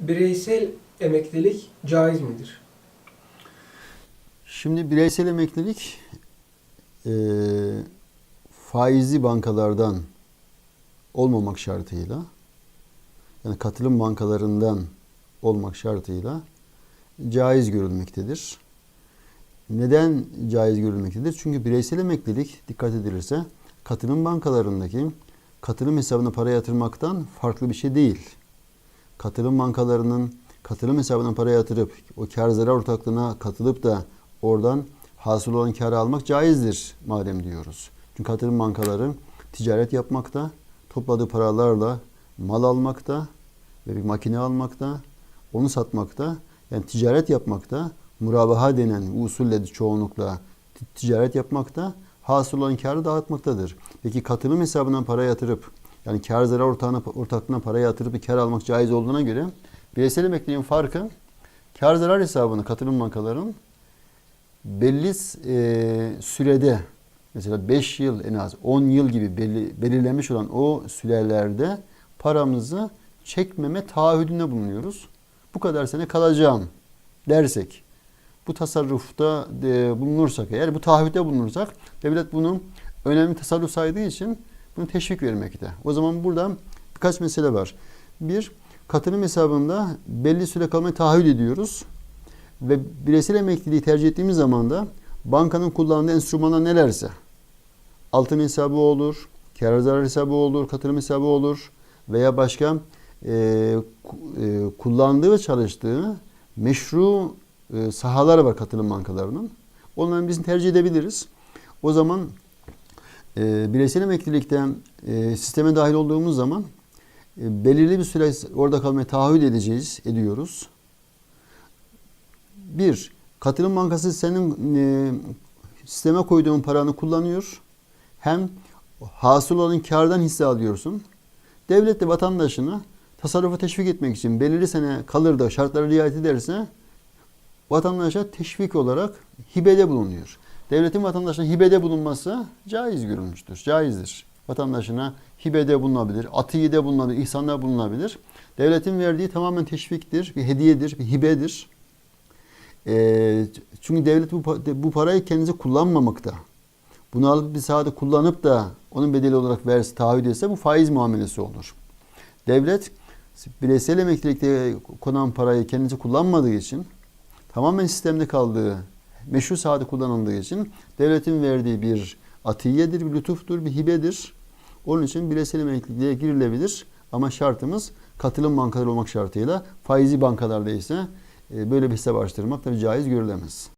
Bireysel emeklilik caiz midir? Şimdi bireysel emeklilik e, faizli bankalardan olmamak şartıyla yani katılım bankalarından olmak şartıyla caiz görülmektedir. Neden caiz görülmektedir? Çünkü bireysel emeklilik dikkat edilirse katılım bankalarındaki katılım hesabına para yatırmaktan farklı bir şey değil. Katılım bankalarının katılım hesabına para yatırıp o kar zarar ortaklığına katılıp da oradan hasıl olan karı almak caizdir madem diyoruz. Çünkü katılım bankaları ticaret yapmakta, topladığı paralarla mal almakta ve bir makine almakta, onu satmakta, yani ticaret yapmakta, murabaha denen usulle çoğunlukla ticaret yapmakta, hasıl olan karı dağıtmaktadır. Peki katılım hesabına para yatırıp, yani kar zarar ortağına, ortaklığına para yatırıp bir kar almak caiz olduğuna göre bireysel emekliliğin farkı kar zarar hesabını katılım bankaların belli e, sürede mesela 5 yıl en az 10 yıl gibi belli, belirlenmiş olan o sürelerde paramızı çekmeme taahhüdünde bulunuyoruz. Bu kadar sene kalacağım dersek bu tasarrufta e, bulunursak eğer bu taahhütte bulunursak devlet bunu önemli tasarruf saydığı için bunu teşvik vermekte. O zaman burada birkaç mesele var. Bir, katılım hesabında belli süre kalmayı taahhüt ediyoruz. Ve bireysel emekliliği tercih ettiğimiz zaman da bankanın kullandığı enstrümanlar nelerse altın hesabı olur, kar zarar hesabı olur, katılım hesabı olur veya başka e, e, kullandığı ve çalıştığı meşru e, sahalar var katılım bankalarının. Onları biz tercih edebiliriz. O zaman e, bireysel emeklilikten e, sisteme dahil olduğumuz zaman e, belirli bir süre orada kalmaya taahhüt edeceğiz, ediyoruz. Bir, katılım bankası senin e, sisteme koyduğun paranı kullanıyor. Hem hasıl olan kardan hisse alıyorsun. Devlet de vatandaşını tasarrufu teşvik etmek için belirli sene kalır da şartlara riayet ederse vatandaşa teşvik olarak hibede bulunuyor. Devletin vatandaşına hibede bulunması caiz görülmüştür. Caizdir. Vatandaşına hibede bulunabilir, atiyede bulunabilir, ihsanda bulunabilir. Devletin verdiği tamamen teşviktir, bir hediyedir, bir hibedir. Ee, çünkü devlet bu, bu parayı kendisi kullanmamakta. Bunu alıp bir sahada kullanıp da onun bedeli olarak verse, taahhüt etse bu faiz muamelesi olur. Devlet bireysel emeklilikte konan parayı kendisi kullanmadığı için tamamen sistemde kaldığı, meşru sahada kullanıldığı için devletin verdiği bir atiyedir, bir lütuftur, bir hibedir. Onun için bireysel emekliliğe girilebilir ama şartımız katılım bankaları olmak şartıyla faizi bankalarda ise e, böyle bir hesap açtırmak tabii caiz görülemez.